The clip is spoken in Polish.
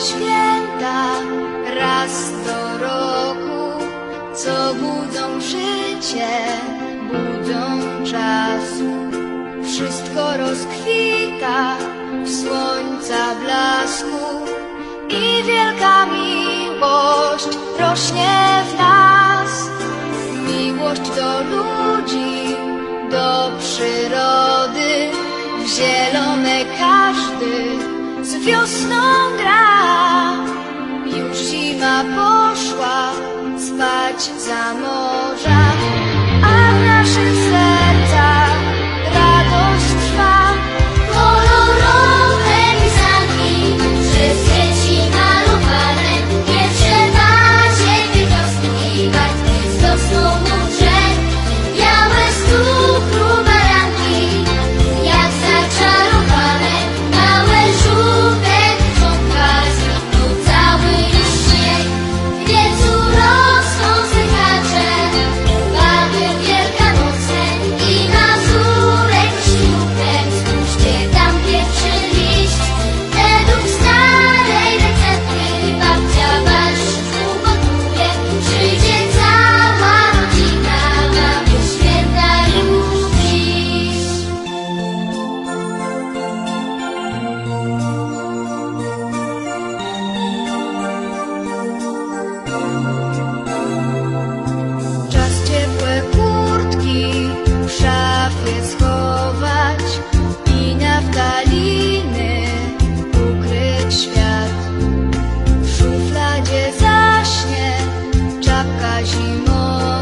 święta raz do roku, co budzą życie, budzą czasu. Wszystko rozkwita w słońca blasku i wielka miłość rośnie w nas. Miłość do ludzi, do przyrody, w zielone każdy z wiosną gra, już zima poszła spać za mor. 寂寞。